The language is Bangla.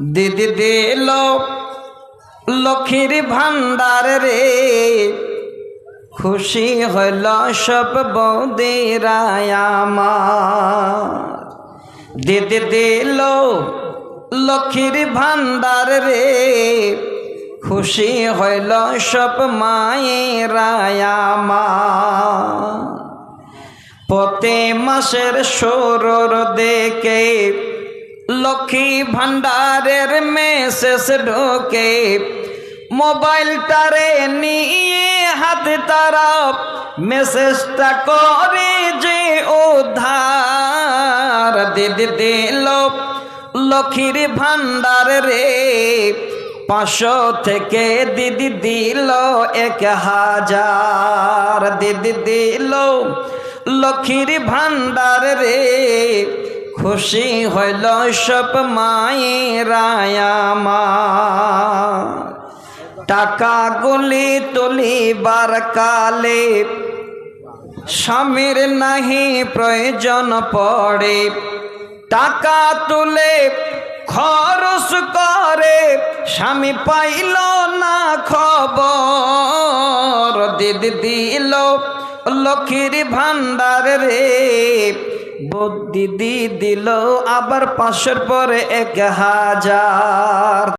দিদি দিল লক্ষ্মীর ভান্ডার রে। খুশি হইল সব বৌদিরায় আমার। দিদি দিল লক্ষ্মীর ভান্ডার রে। খুশি হইল সব মায়েরায় আমার। প্রতি মাসের সরর দেখে লক্ষ্মী ভান্ডারের মেসেজ ঢোকে, মোবাইলটারে নিয়ে হাতে তারা মেসেজটা করে যে উদ্ধার দিদি দিল। লক্ষ্মীর ভান্ডার রে পাঁচশো থেকে দিদি দিল, এক হাজার দিদি দিল। লক্ষ্মীর ভান্ডার রে খুশি হইল সব মায়েরায় আমার। টাকা গুলি তুলিবার কালে স্বামীর নাহি প্রয়োজন পড়ে। টাকা তুলে খরচ করে স্বামী পাইল না খবর। দিদি দিল লক্ষ্মীর ভান্ডার রে। দিদি দিল আবার পাঁচশোর পরে এক হাজার